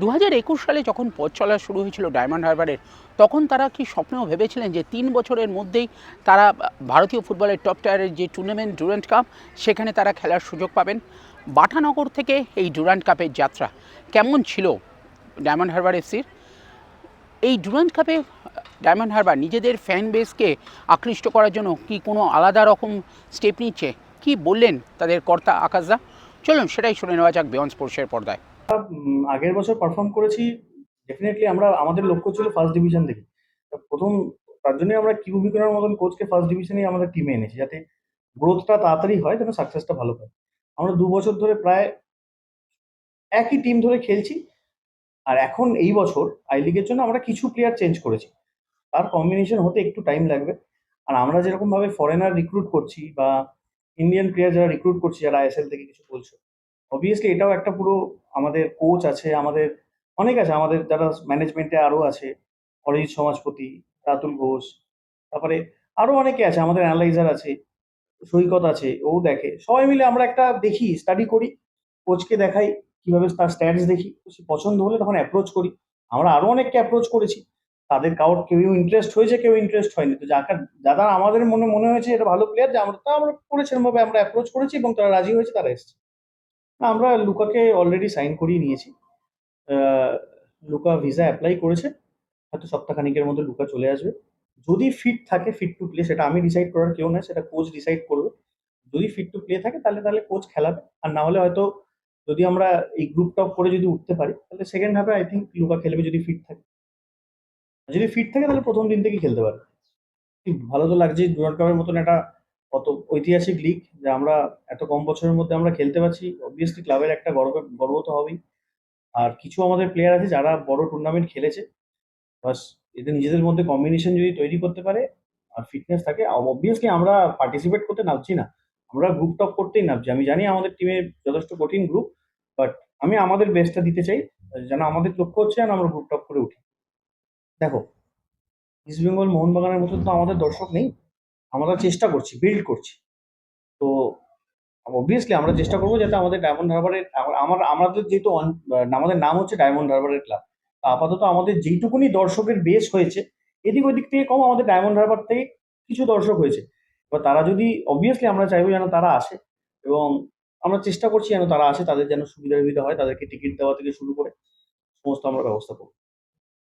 দু হাজার একুশ সালে যখন পথ চলা শুরু হয়েছিল ডায়মন্ড হারবারের, তখন তারা কি স্বপ্নেও ভেবেছিলেন যে তিন বছরের মধ্যেই তারা ভারতীয় ফুটবলের টপ টায়ারের যে টুর্নামেন্ট ডুরান্ট কাপ, সেখানে তারা খেলার সুযোগ পাবেন। বাটানগর থেকে এই ডুরান্ট কাপের যাত্রা কেমন ছিল ডায়মন্ড হারবার এফসির? এই ডুরান্ট কাপে ডায়মন্ড হারবার নিজেদের ফ্যান বেসকে আকৃষ্ট করার জন্য কি কোনো আলাদা রকম স্টেপ নিচ্ছে? কি বললেন তাদের কর্তা আকাশদা? চলুন সেটাই শুনে নেওয়া যাক বিয়ন স্পোর্টসের পর্দায়। আগের বছর পারফর্ম করেছি ডেফিনেটলি আমরা, আমাদের লক্ষ্য ছিল ফার্স্ট ডিভিশন থেকে প্রথম, তার জন্যই আমরা কিউবি করার মতন কোচকে ফার্স্ট ডিভিশনেই আমাদের টিমে এনেছি, যাতে গ্রোথটা তাড়াতাড়ি হয়, যেন সাকসেসটা ভালো হয়। আমরা দু বছর ধরে প্রায় একই টিম ধরে খেলছি, আর এখন এই বছর আই লিগের জন্য আমরা কিছু প্লেয়ার চেঞ্জ করেছি। তার কম্বিনেশন হতে একটু টাইম লাগবে। আর আমরা যেরকমভাবে ফরেনার রিক্রুট করছি, বা ইন্ডিয়ান প্লেয়ার যারা রিক্রুট করছি, যারা আইএসএল থেকে কিছু বলছো অবভিয়াসলি এটাও একটা পুরো আমাদের কোচ আছে, আমাদের অনেক আছে, আমাদের যারা ম্যানেজমেন্টে আরও আছে, অরিজিৎ সমাজপতি, রাতুল ঘোষ, তারপরে আরও অনেকে আছে, আমাদের অ্যানালাইজার আছে, সৈকত আছে, ও দেখে। সবাই মিলে আমরা একটা দেখি স্টাডি করি কোচকে দেখাই, কীভাবে তার স্ট্যাটস দেখি, সে পছন্দ হলে তখন অ্যাপ্রোচ করি। আমরা আরও অনেককে অ্যাপ্রোচ করেছি। তাদের কারোর কেউ ইন্টারেস্ট হয়েছে, কেউ ইন্টারেস্ট হয়নি। তো যাকে, যারা আমাদের মনে মনে হয়েছে এটা ভালো প্লেয়ার যে আমরা, তা আমরা এরমভাবে আমরা অ্যাপ্রোচ করেছি এবং তারা রাজি হয়েছে, তারা এসেছে। না, আমরা লুকাকে অলরেডি সাইন করিয়ে নিয়েছি। লুকা ভিসা অ্যাপ্লাই করেছে। হয়তো সপ্তাহখানিকের মধ্যে লুকা চলে আসবে। যদি ফিট থাকে ফিট টু প্লে সেটা আমি ডিসাইড করার কেউ নয় সেটা কোচ ডিসাইড করবে। যদি ফিট টু প্লে থাকে তাহলে তাহলে কোচ খেলাবে। আর না হলে হয়তো যদি আমরা এই গ্রুপ টপ করে যদি উঠতে পারি তাহলে সেকেন্ড হাফে আই থিঙ্ক লুকা খেলবে যদি ফিট থাকে। যদি ফিট থাকে তাহলে প্রথম দিন থেকেই খেলতে পারবে। ভালো তো লাগছে ডুরান্ড কাপের মতন একটা কত ঐতিহাসিক লিগ যে আমরা এত কম বছরের মধ্যে আমরা খেলতে পারছি। অবভিয়াসলি ক্লাবের একটা গর্ব গর্ব তো হবেই। আর কিছু আমাদের প্লেয়ার আছে যারা বড় টুর্নামেন্ট খেলেছে। বাস এদের নিজেদের মধ্যে কম্বিনেশন যদি তৈরি করতে পারে আর ফিটনেস থাকে অবভিয়াসলি আমরা পার্টিসিপেট করতে নামছি না। আমরা গ্রুপ টপ করতেই নামছি। আমি জানি আমাদের টিমের যথেষ্ট কঠিন গ্রুপ বাট আমি আমাদের বেস্টটা দিতে চাই। যেন আমাদের লক্ষ্য হচ্ছে যেন আমরা গ্রুপ টপ করে উঠি। দেখো ইস্ট বেঙ্গল মোহনবাগানের মতো তো আমাদের দর্শক নেই। আমরা চেষ্টা করছি বিল্ড করছি। তো অবভিয়াসলি আমরা চেষ্টা করব যাতে আমাদের ডায়মন্ড হারবারের আমার, আমাদের যেহেতু আমাদের নাম হচ্ছে ডায়মন্ড হারবারের ক্লাব আপাতত আমাদের যেইটুকুনি দর্শকের বেস হয়েছে, এদিক ওদিক থেকে কম আমাদের ডায়মন্ড হারবার থেকে কিছু দর্শক হয়েছে। এবার তারা যদি অবভিয়াসলি আমরা চাইব যেন তারা আসে এবং আমরা চেষ্টা করছি যেন তারা আসে, তাদের যেন সুবিধা সুবিধা হয়, তাদেরকে টিকিট দেওয়া থেকে শুরু করে সমস্ত আমরা ব্যবস্থা করব।